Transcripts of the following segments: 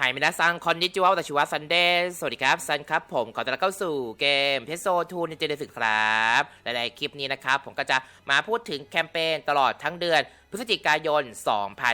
ไฮมินาซังคอนนิจิวะวตชิวะซันเดย์สวัสดีครับ ซันครับ ผมขอต้อนรับเข้าสู่เกมเพโซทูในเจเนสิตครับและในคลิปนี้นะครับ ผมก็จะมาพูดถึงแคมเปญตลอดทั้งเดือน พฤศจิกายน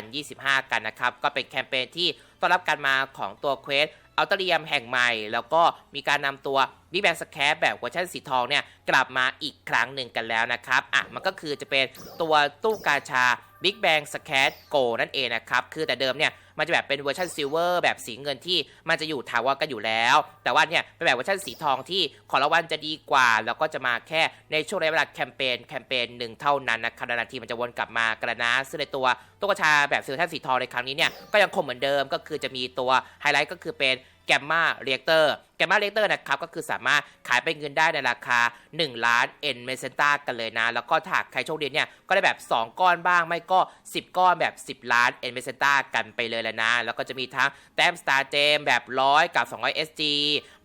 2025 กันนะครับ ก็เป็นแคมเปญที่ต้อนรับการมาของตัวเควสอัลเตเรียมแห่งใหม่ แล้วก็มีการนำตัวบิ๊กแบงสแครแบบเวอร์ชันสีทองเนี่ย กลับมาอีกครั้งหนึ่งกันแล้วนะครับ อะ มันก็คือจะเป็นตัวตู้กาชา Big Bang s c a t Go นั่นเองนะครับ คือแต่เดิมเนี่ย มันจะแบบเป็นเวอร์ชันซิลเวอร์แบบสีเงินที่มันจะอยู่ถาวรกันอยู่แล้ว แต่ว่าเนี่ยเป็นแบบเวอร์ชันสีทองที่ของรางวัลจะดีกว่า แล้วก็จะมาแค่ในช่วงระยะเวลาแคมเปญแคมเปญหนึ่งเท่านั้นนะครับนานทีมันจะวนกลับมากระนะซึ่งในตัวตุ๊กชาแบบเวอร์ชันสีทองในครั้งนี้เนี่ยก็ยังคงเหมือนเดิมก็คือจะมีตัวไฮไลท์ก็คือเป็น แกมมาเรียกเตอร์แกมมาเรียกเตอร์นะครับก็คือสามารถขายเป็นเงินได้ในราคา 1 ล้านเอ็นเมเซนต้ากันเลยนะ แล้วก็ถ้าใครโชคดีเนี่ยก็ได้แบบ 2 ก้อนบ้างไม่ก็ 10 ก้อนแบบ 10 ล้านเอ็นเมเซนต้ากันไปเลยแล้วนะ แล้วก็จะมีทั้งแต้มสตาร์เจมแบบ 100 กับ 200 SG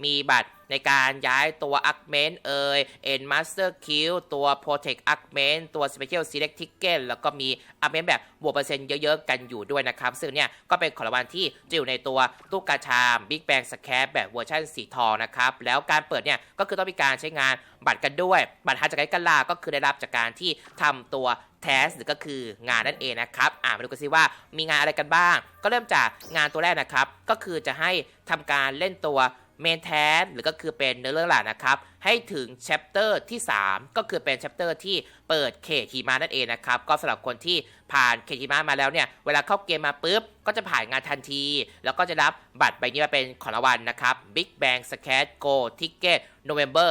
มีบัตร ในการย้ายตัวอักเมนเอยเอ็นมาสเตอร์คิวตัวโปรเทคอักเมนตัวสเปเชียลซีเล็กทิกเก็ตแล้วก็มีอักเมนแบบบวกเปอร์เซ็นต์เยอะๆ กันอยู่ด้วยนะครับ ซึ่งเนี่ยก็เป็นของรางวัลที่จะอยู่ในตัวตู้กาชามบิ๊กแบงสแครแบบเวอร์ชันสีทองนะครับ แล้วการเปิดเนี่ยก็คือต้องมีการใช้งานบัตรกันด้วย บัตรหาจากการกันลาก็คือได้รับจากการที่ทำตัวแทสหรือก็คืองานนั่นเองนะครับ อ่ามาดูกันซิว่ามีงานอะไรกันบ้าง ก็เริ่มจากงานตัวแรกนะครับ ก็คือจะให้ทำการเล่นตัว เมนแทนหรือก็คือเป็นเนื้อเรื่องหลักนะครับ ให้ถึงแชปเตอร์ที่ 3 ก็คือเป็นแชปเตอร์ที่เปิดเขตหิมะนั่นเองนะครับ ก็สำหรับคนที่ผ่านเขตหิมะมาแล้วเนี่ย เวลาเข้าเกมมาปุ๊บ ก็จะผ่านงานทันที แล้วก็จะรับบัตรใบนี้มาเป็นของรางวัลนะครับ Big Bang s c a t Go Ticket November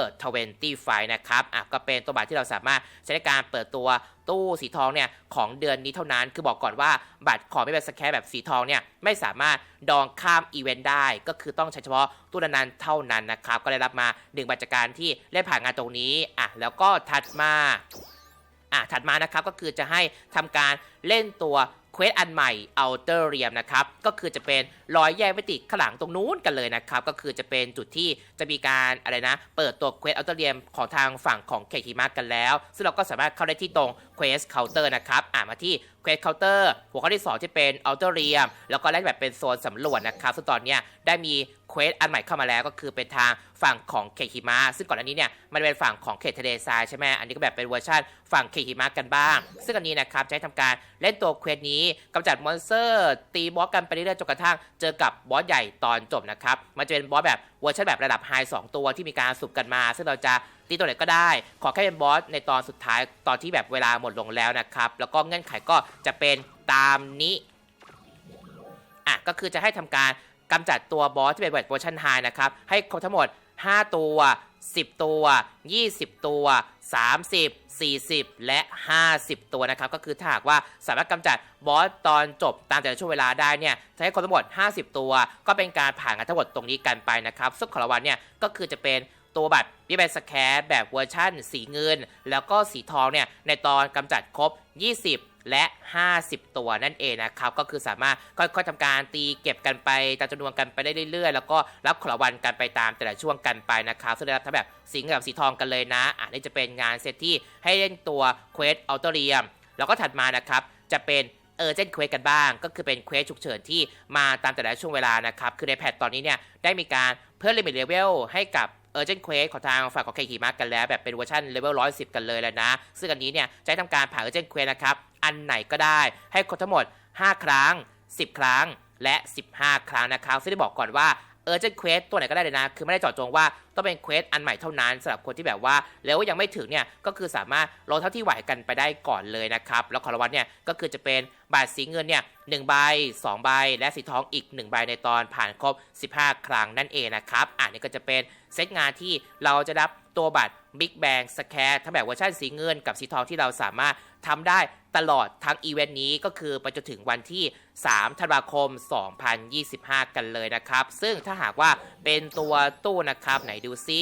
25นะครับอะก็เป็นตัวบัตรที่เราสามารถใช้ในการเปิดตัวตู้สีทองเนี่ยของเดือนนี้เท่านั้น คือบอกก่อนว่าบัตรของไม่เป็นสแครแบบสีทองเนี่ยไม่สามารถดองข้ามอีเวนต์ได้ ก็คือต้องใช้เฉพาะตู้นั้นๆเท่านั้นนะครับ ก็ได้รับมาหนึ่งบัตรจากการที่เล่นผ่านงานตรงนี้อะแล้วก็ถัดมาอะถัดมานะครับก็คือจะให้ทำการเล่นตัว ควสอันใหม่อัลเตอร์เรียมนะครับ ก็คือจะเป็นรอยแยกมิติข้างหลังตรงนู้นกันเลยนะครับ ก็คือจะเป็นจุดที่จะมีการอะไรนะ เปิดตัวเควสอัลเตอร์เรียมของทางฝั่งของเคคิมากันแล้ว ซึ่งเราก็สามารถเข้าได้ที่ตรงเควสเคาน์เตอร์นะครับ อ่ามาที่เควสเคาน์เตอร์หัวข้อที่ 2 ที่เป็น Outer r i a m แล้วก็ได้แบบเป็นโซนสำรวจนะครับซึ่งตอนนี้ได้มีเควสอันใหม่เข้ามาแล้วก็คือเป็นทางฝั่งของเคฮิมะซึ่งก่อนอันนี้เนี่ยมันเป็นฝั่งของเขตทะเลทรายใช่ไหมอันนี้ก็แบบเป็นเวอร์ชันฝั่งเคฮิมะกันบ้าง ซึ่งอันนี้นะครับจะให้ทำการเล่นตัวเควสนี้กำจัดมอนสเตอร์ ตีบอสกันไปเรื่อยๆจนกระทั่งเจอกับบอสใหญ่ตอนจบนะครับมันจะเป็นบอสแบบเวอร์ชันแบบระดับไฮสองตัวที่มีการสุบกันมา ซึ่งเราจะ ตีตัวไหนก็ได้ ขอแค่เป็นบอสในตอนสุดท้ายตอนที่แบบเวลาหมดลงแล้วนะครับ แล้วก็เงื่อนไขก็จะเป็นตามนี้อะก็คือจะให้ทำการกำจัดตัวบอสที่เป็นแบบเวอร์ชันไฮนะครับให้ครบทั้งหมด 5 ตัว 10 ตัว 20 ตัว 30 40 และ 50 ตัวนะครับ ก็คือถ้าหากว่าสามารถกำจัดบอสตอนจบตามแต่ละช่วงเวลาได้เนี่ยจะให้ครบทั้งหมด 50 ตัว ก็เป็นการผ่านกันทั้งหมดตรงนี้กันไปนะครับซึ่งของรางวัลเนี่ยก็คือจะเป็น ตัวบัตรวิบสแครแบบเวอร์ชั่น สีเงิน แล้วก็สีทองเนี่ยในตอนกำจัดครบ 20 และ 50 ตัวนั่นเองนะครับ ก็คือสามารถค่อยๆทำการตีเก็บกันไปตามจำนวนกันไปได้เรื่อยๆ แล้วก็รับขอรางวัลกันไปตามแต่ละช่วงกันไปนะครับซึ่งได้รับทั้งแบบสีเงินกับสีทองกันเลยนะอะนี่จะเป็นงานเซตที่ให้เล่นตัวเควสอัลเตอรียมแล้วก็ถัดมานะครับจะเป็นเออเจนเควสกันบ้าง ก็คือเป็นเควสฉุกเฉินที่มาตามแต่ละช่วงเวลานะครับ คือในแพทตอนนี้เนี่ยได้มีการเพิ่มลิมิตเลเวลให้กับ เออร์เจนเควสของทางฝั่งของเคคีมากันแล้ว แบบเป็นเวอร์ชันเลเวลร้อยสิบกันเลยแล้วนะ ซึ่งอันนี้เนี่ยจะทำการผ่านเออร์เจนเควสนะครับ อันไหนก็ได้ให้คนทั้งหมด 5 ครั้ง 10 ครั้งและ 15 ครั้งนะครับซึ่งได้บอกก่อนว่า เออเจนเควสตัวไหนก็ได้เลยนะ คือไม่ได้เจาะจงว่าต้องเป็นเควสอันใหม่เท่านั้นสำหรับคนที่แบบว่า แล้วยังไม่ถึงเนี่ยก็คือสามารถลงเท่าที่ไหวกันไปได้ก่อนเลยนะครับ แล้วของรางวัลเนี่ยก็คือจะเป็นบาทสีเงินเนี่ยหใบ2ใบ และสีทองอีก1ใบในตอนผ่านครบ 15 ครั้งนั่นเองนะครับอ่านี่ก็จะเป็นเซตงานที่เราจะรับตัวบัตร Big Bang s c a r e ทั้งแบบเวอร์ชันสีเงินกับสีทองที่เราสามารถทำได้ตลอดทั้งอีเวนต์นี้ก็คือไปจนถึงวันที่ 3 ธันวาคม 2025 กันเลยนะครับ ซึ่งถ้าหากว่าเป็นตัวตู้นะครับไหนดูซิ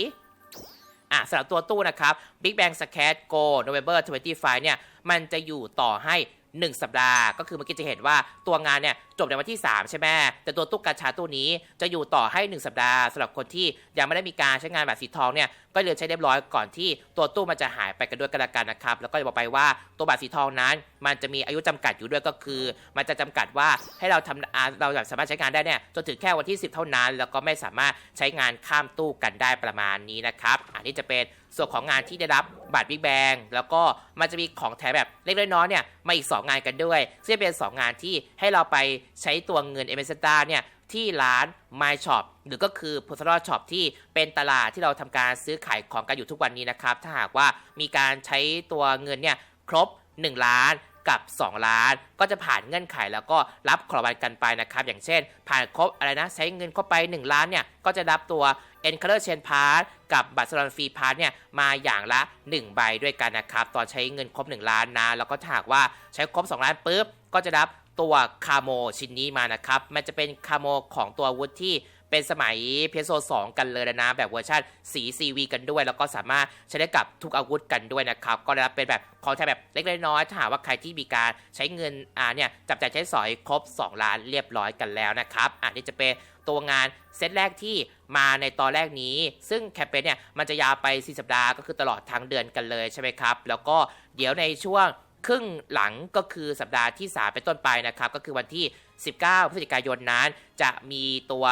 อะสำหรับตัวตู้นะครับ Big Bang s c a t Go November 25 เนี่ย มันจะอยู่ต่อให้ 1 สัปดาห์ ก็คือเมื่อกี้จะเห็นว่าตัวงานเนี่ยจบในวันที่ 3 ใช่ไหมแต่ตัวตู้กาชาตู้นี้จะอยู่ต่อให้ 1 สัปดาห์สำหรับคนที่ยังไม่ได้มีการใช้งานบัตรสีทองเนี่ยก็เลยใช้เรียบร้อยก่อนที่ตัวตู้มันจะหายไปกันด้วยกันละกันนะครับ แล้วก็จะบอกไปว่าตัวบัตรสีทองนั้น มันจะมีอายุจำกัดอยู่ด้วยก็คือ มันจะจำกัดว่าให้เราทำเราสามารถใช้งานได้เนี่ยจนถึงแค่วันที่ 10 เท่านั้น แล้วก็ไม่สามารถใช้งานข้ามตู้กันได้ประมาณนี้นะครับ อันนี้จะเป็นส่วนของงานที่ได้รับ บัตรบิ๊กแบงแล้วก็มันจะมีของแถมแบบเล็กๆน้อยๆเนี่ยมาอีก 2 งานกันด้วยซึ่งเป็น 2 งานที่ให้เราไปใช้ตัวเงิน m อ s t a เนี่ยที่ร้าน My Shop หรือก็คือ Personal Shop ที่เป็นตลาดที่เราทำการซื้อขายของกันอยู่ทุกวันนี้นะครับ ถ้าหากว่ามีการใช้ตัวเงินเนี่ยครบ 1 ล้านกับ 2 ล้าน ก็จะผ่านเงื่อนไขแล้วก็รับของรางวัลกันไปนะครับ อย่างเช่น ผ่านครบอะไรนะใช้เงินเข้าไป 1 ล้านเนี่ยก็จะรับตัว e n c o u r Chain Pass กับบัตรสลอนฟรีพาร์เนี่ยมาอย่างละ 1 ใบด้วยกันนะครับ ตอนใช้เงินครบ 1 ล้านนะ แล้วก็ถ้าหากว่าใช้ครบ 2 ล้านปุ๊บ ก็จะรับตัวคาโมชิ้นนี้มานะครับ มันจะเป็นคาโมของตัววุฒที่ เป็นสมัยเพโซ2กันเลยนะ แบบเวอร์ชันสี CV กันด้วย แล้วก็สามารถใช้ได้กับทุกอาวุธกันด้วยนะครับ ก็ได้รับเป็นแบบของแถมแบบเล็กๆน้อยๆถ้าหากว่าใครที่มีการใช้เงินอ่าเนี่ยจับจ่ายใช้สอยครบ 2 ล้านเรียบร้อยกันแล้วนะครับอันนี้จะเป็นตัวงานเซตแรกที่มาในตอนแรกนี้ ซึ่งแคมเปญเนี่ยมันจะยาวไป 4 สัปดาห์ก็คือตลอดทั้งเดือนกันเลยใช่ไหมครับ แล้วก็เดี๋ยวในช่วงครึ่งหลังก็คือสัปดาห์ที่ 3 เป็นต้นไปนะครับ ก็คือวันที่ 19 พฤศจิกายนนั้น จะมีตัว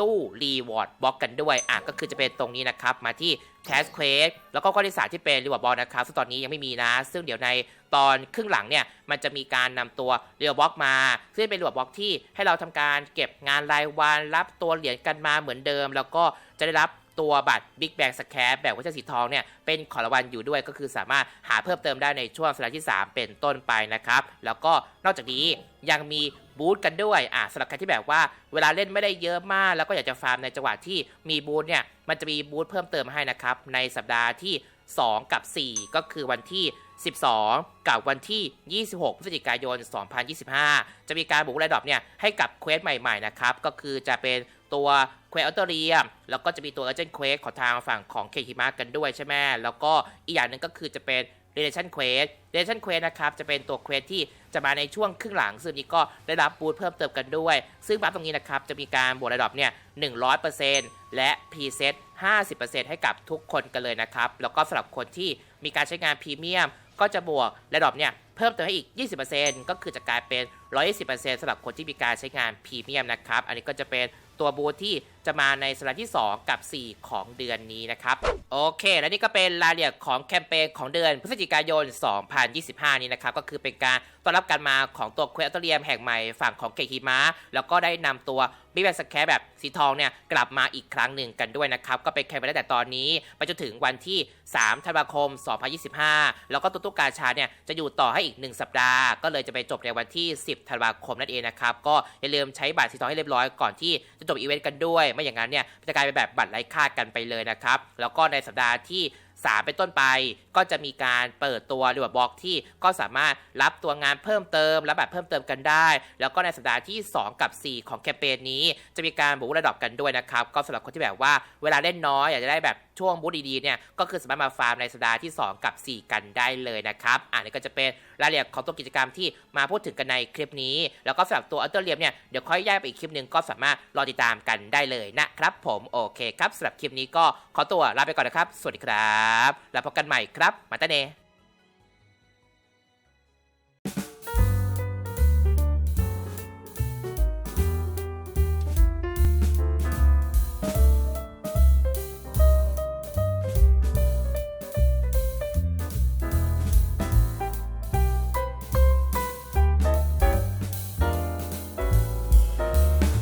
ตู้รีวอร์ดบล็อกกันด้วยอะก็คือจะเป็นตรงนี้นะครับ มาที่ Task Quest แล้วก็ข้อที่3ที่เป็นรีวอร์ดบล็อกนะครับซึ่งตอนนี้ยังไม่มีนะ ซึ่งเดี๋ยวในตอนครึ่งหลังเนี่ย มันจะมีการนำตัวรีวอร์ดบล็อกมา ซึ่งเป็นรีวอร์ดบล็อกที่ให้เราทำการเก็บงานรายวันรับตัวเหรียญกันมาเหมือนเดิม แล้วก็จะได้รับ ตัวบัตร Big Bang s c a p แบบวัชสีทองเนี่ยเป็นของรางวัลอยู่ด้วยก็คือสามารถหาเพิ่มเติมได้ในช่วงสัปดาห์ที่ 3 เป็นต้นไปนะครับ แล้วก็นอกจากนี้ยังมีบูธกันด้วยอะสำหรับใครที่แบบว่าเวลาเล่นไม่ได้เยอะมาก แล้วก็อยากจะฟาร์มในจังหวะที่มีบูธเนี่ยมันจะมีบูธเพิ่มเติมให้นะครับในสัปดาห์ที่ 2 กับ 4 ก็คือวันที่ 12 กับวันที่ 26 พฤศจิกายน 2025 จะมีการบุกไลดอปเนี่ยให้กับเควสใหม่ๆนะครับก็คือจะเป็น ตัวเควสอัลเทอรียมแล้วก็จะมีตัวเอเจนต์เควสของทางฝั่งของเคฮิมากันด้วยใช่ไหมแล้วก็อีกอย่างหนึ่งก็คือจะเป็น Relation Quest Relation Quest นะครับ จะเป็นตัวเควสที่จะมาในช่วงครึ่งหลัง ซึ่งนี้ก็ได้รับบูทเพิ่มเติมกันด้วย ซึ่งบัฟตรงนี้นะครับ จะมีการบวกระดับเนี่ย 100%และ Preset 50%ให้กับทุกคนกันเลยนะครับ แล้วก็สำหรับคนที่มีการใช้งานพรีเมียม ก็จะบวกระดับเนี่ยเพิ่มเติมให้อีก 20%ก็คือจะกลายเป็น 120%สำหรับคนที่มีการใช้งานพรีเมียมนะครับ อันนี้ก็จะเป็น ตัวบูธที่จะมาในสัปดาห์ที่ 2 กับ 4 ของเดือนนี้นะครับ โอเค และนี่ก็เป็นรายละเอียดของแคมเปญของเดือนพฤศจิกายน 2025 นี้นะครับ ก็คือเป็นการต้อนรับการมาของตัวเควสเตอเรียมแห่งใหม่ฝั่งของเกฮิมะแล้วก็ได้นำตัวบิ๊กแบงสแครแบบสีทองเนี่ยกลับมาอีกครั้งหนึ่งกันด้วยนะครับ ก็เป็นแคมเปญตั้งแต่ตอนนี้ ไปจนถึงวันที่ 3 ธันวาคม 2025 แล้วก็ตุ๊กตุ๊กกาชาเนี่ยจะอยู่ต่อให้อีก 1 สัปดาห์ ก็เลยจะไปจบในวันที่ 10 ธันวาคมนั่นเองนะครับก็อย่าลืมใช้บัตรสีทองให้เรียบร้อยก่อนที่จะจบอีเวนต์กันด้วยไม่อย่างนั้นเนี่ยจะกลายเป็นแบบบัตรไร้ค่ากันไปเลยนะครับ แล้วก็ในสัปดาห์ที่ 3 เป็นต้นไป ก็จะมีการเปิดตัวรีวอว่าบล็อกที่ก็สามารถรับตัวงานเพิ่มเติมรับบัตรเพิ่มเติมกันได้ แล้วก็ในสัปดาห์ที่ 2 กับ 4 ของแคมเปญนี้ จะมีการบูระดับกันด้วยนะครับ ก็สำหรับคนที่แบบว่าเวลาเล่นน้อยอยากจะได้แบบ ช่วงบูธดีๆเนี่ยก็คือสามารถมาฟาร์มในสัปดาห์ที่ 2 กับ 4 กันได้เลยนะครับอันนี้ก็จะเป็นรายละเอียดของตัวกิจกรรมที่มาพูดถึงกันในคลิปนี้ แล้วก็สำหรับตัวอัลเทอร์เรียมเนี่ยเดี๋ยวค่อยแยกไปอีกคลิปหนึ่งก็สามารถรอติดตามกันได้เลยนะครับ ผมโอเคครับสำหรับคลิปนี้ก็ขอตัวลาไปก่อนนะครับ สวัสดีครับ แล้วพบกันใหม่ครับมาตาเน